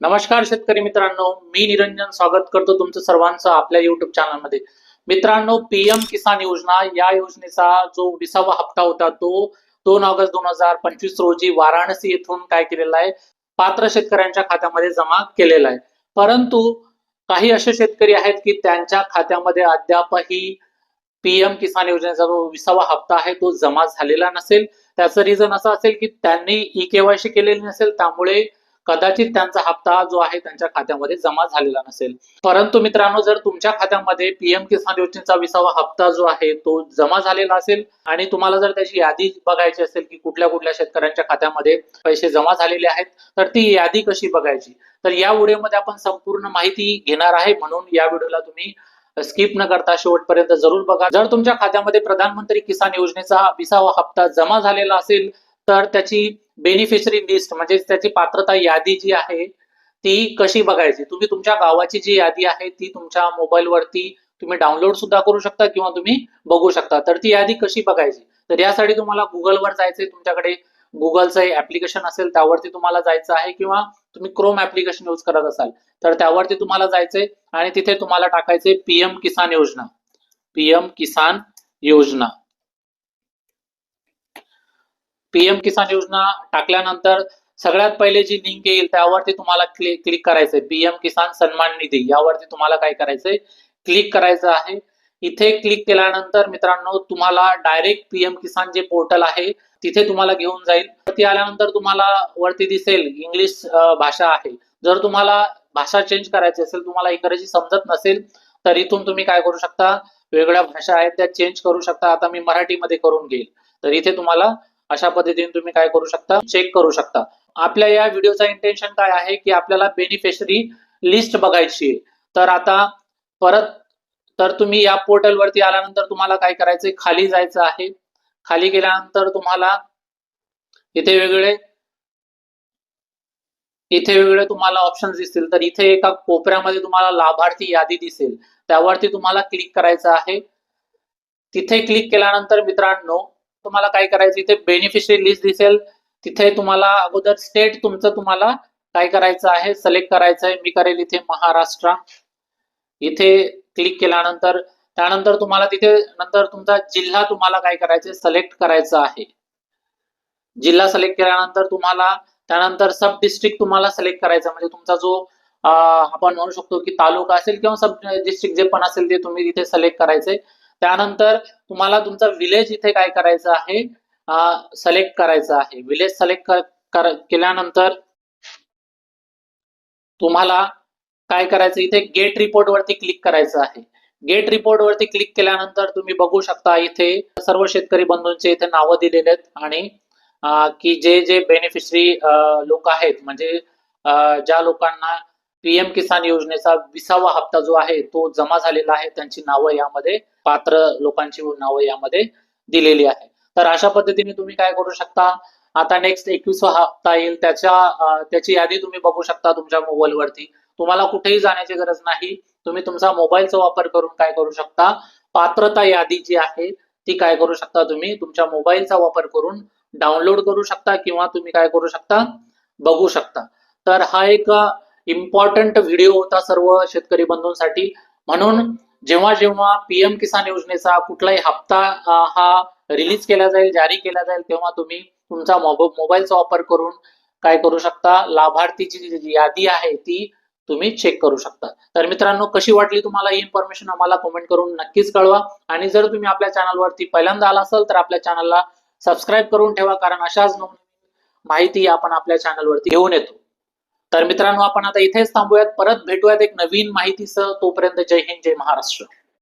नमस्कार शेतकरी मित्रांनो मी निरंजन स्वागत करतो तुमचं सर्वांचं आपल्या युट्यूब चॅनलमध्ये मित्रांनो पीएम किसान योजना या योजनेचा जो विसावा हप्ता होता तो दोन ऑगस्ट दोन हजार पंचवीस रोजी वाराणसी येथून काय केलेला आहे? पात्र शेतकऱ्यांच्या खात्यामध्ये जमा केलेला आहे. परंतु काही असे शेतकरी आहेत की त्यांच्या खात्यामध्ये अद्यापही पीएम किसान योजनेचा जो विसावा हप्ता आहे तो जमा झालेला नसेल. त्याचं रिझन असं असेल की त्यांनी ई केवायसी केलेली नसेल त्यामुळे कदाचित त्यांचा हप्ता जो आहे त्यांच्या खात्यामध्ये जमा झालेला नसेल. परंतु मित्रांनो जर तुमच्या खात्यामध्ये पीएम किसान योजनेचा विसावा हप्ता जो आहे तो जमा झालेला असेल आणि तुम्हाला जर त्याची यादी बघायची असेल की कुठल्या कुठल्या शेतकऱ्यांच्या खात्यामध्ये पैसे जमा झालेले आहेत तर ती यादी कशी बघायची? तर या व्हिडिओमध्ये आपण संपूर्ण माहिती घेणार आहे म्हणून या व्हिडिओला तुम्ही स्किप न करता शेवटपर्यंत जरूर बघा. जर तुमच्या खात्यामध्ये प्रधानमंत्री किसान योजनेचा विसावा हप्ता जमा झालेला असेल तर त्याची बेनिफिशरी लिस्ट म्हणजे त्याची पात्रता यादी जी आहे ती कशी बघायची? तुम्ही तुमच्या गावाची जी यादी आहे ती तुमच्या मोबाईलवरती तुम्ही डाउनलोड सुद्धा करू शकता किंवा तुम्ही बघू शकता. तर ती यादी कशी बघायची? तर यासाठी तुम्हाला गुगलवर जायचंय तुमच्याकडे गुगलचं ऍप्लिकेशन असेल त्यावरती तुम्हाला जायचं आहे किंवा तुम्ही क्रोम ऍप्लिकेशन यूज करत असाल तर त्यावरती तुम्हाला जायचंय आणि तिथे तुम्हाला टाकायचंय पीएम किसान योजना पीएम किसान योजना पीएम किसान योजना टाकल्यानंतर सगळ्यात पहिले जी लिंक येईल त्यावरती तुम्हाला क्लिक क्लिक करायचंय. पीएम किसान सन्मान निधी यावरती तुम्हाला काय करायचंय? क्लिक करायचं आहे. इथे क्लिक केल्यानंतर मित्रांनो तुम्हाला डायरेक्ट पीएम किसान जे पोर्टल आहे तिथे तुम्हाला घेऊन जाईल. वरती आल्यानंतर तुम्हाला वरती दिसेल इंग्लिश भाषा आहे. जर तुम्हाला भाषा चेंज करायची असेल तुम्हाला इंग्रजी समजत नसेल तर इथून तुम्ही काय करू शकता? वेगळ्या भाषा आहेत त्या चेंज करू शकता. आता मी मराठीमध्ये करून घेईल. तर इथे तुम्हाला अशा पद्धतीने तुम्ही काय करू शकता? चेक करू शकता. आपल्या या व्हिडिओचा इंटेन्शन काय आहे? की आपल्याला बेनिफिशरी लिस्ट बघायची आहे. तर आता परत तर तुम्ही या पोर्टल वरती आल्यानंतर तुम्हाला काय करायचंय? खाली जायचं आहे. खाली गेल्यानंतर तुम्हाला इथे वेगळे इथे वेगळे तुम्हाला ऑप्शन दिसतील. तर इथे एका कोपऱ्यामध्ये तुम्हाला लाभार्थी यादी दिसेल. त्यावरती तुम्हाला क्लिक करायचं आहे. तिथे क्लिक केल्यानंतर मित्रांनो तुम्हाला काय करायचं इथे बेनिफिशरी लिस्ट दिसेल. तिथे तुम्हाला अगोदर स्टेट तुमचं तुम्हाला काय करायचं आहे सिलेक्ट करायचं आहे. मी करेल इथे महाराष्ट्र. इथे क्लिक केल्यानंतर त्यानंतर तुम्हाला तिथे नंतर तुमचा जिल्हा तुम्हाला काय करायचं सिलेक्ट करायचा आहे. जिल्हा सिलेक्ट केल्यानंतर तुम्हाला त्यानंतर सब डिस्ट्रिक्ट तुम्हाला सिलेक्ट करायचा म्हणजे तुमचा जो आपण म्हणू शकतो की तालुका असेल किंवा सब डिस्ट्रिक्ट जे पण असेल ते तुम्ही तिथे सिलेक्ट करायचंय. त्यानंतर तुम्हाला तुमचा विलेज इथे काय करायचं आहे? सिलेक्ट करायचं आहे. विलेज सिलेक्ट केल्यानंतर तुम्हाला काय करायचं? इथे गेट रिपोर्ट वरती क्लिक करायचं आहे. गेट रिपोर्ट वरती क्लिक केल्यानंतर तुम्ही बघू शकता इथे सर्व शेतकरी बंधूंचे इथे नावं दिलेले आहेत आणि की जे जे बेनिफिशरी लोक आहेत म्हणजे ज्या लोकांना पीएम किसान योजनेचा विसावा हप्ता जो आहे तो जमा झालेला आहे. त्यांची नावं यामध्ये पात्र लोकांची नावं यामध्ये दिलेली आहे. तर अशा पद्धतीने तुम्ही काय करू शकता? आता नेक्स्ट एकवीसवा हप्ता येईल. त्याच्या त्याची यादी तुम्ही बघू शकता तुमच्या मोबाईलवरती. तुम्हाला कुठेही जाण्याची गरज नाही. तुम्ही तुमचा मोबाईलचा वापर करून काय करू शकता? पात्रता यादी जी आहे ती काय करू शकता तुम्ही? तुमच्या मोबाईलचा वापर करून डाउनलोड करू शकता किंवा तुम्ही काय करू शकता? बघू शकता. तर हा एक इम्पॉर्टंट व्हिडिओ होता सर्व शेतकरी बंधूंसाठी. म्हणून जेव्हा जेव्हा पीएम किसान योजनेचा कुठलाही हप्ता हा रिलीज केला जाईल जारी केला जाईल तेव्हा तुम्ही तुमचा मोबाईलचा वापर करून काय करू शकता? लाभार्थीची जी यादी आहे ती तुम्ही चेक करू शकता. तर मित्रांनो कशी वाटली तुम्हाला ही इन्फॉर्मेशन आम्हाला कमेंट करून नक्कीच कळवा. आणि जर तुम्ही आपल्या चॅनलवरती पहिल्यांदा आला असाल तर आपल्या चॅनलला सबस्क्राईब करून ठेवा कारण अशाच माहिती आपण आपल्या चॅनलवरती घेऊन येतो. तर मित्रांनो आपण आता इथेच थांबूयात. परत भेटूयात एक नवीन माहितीसह. तोपर्यंत जय हिंद जय महाराष्ट्र.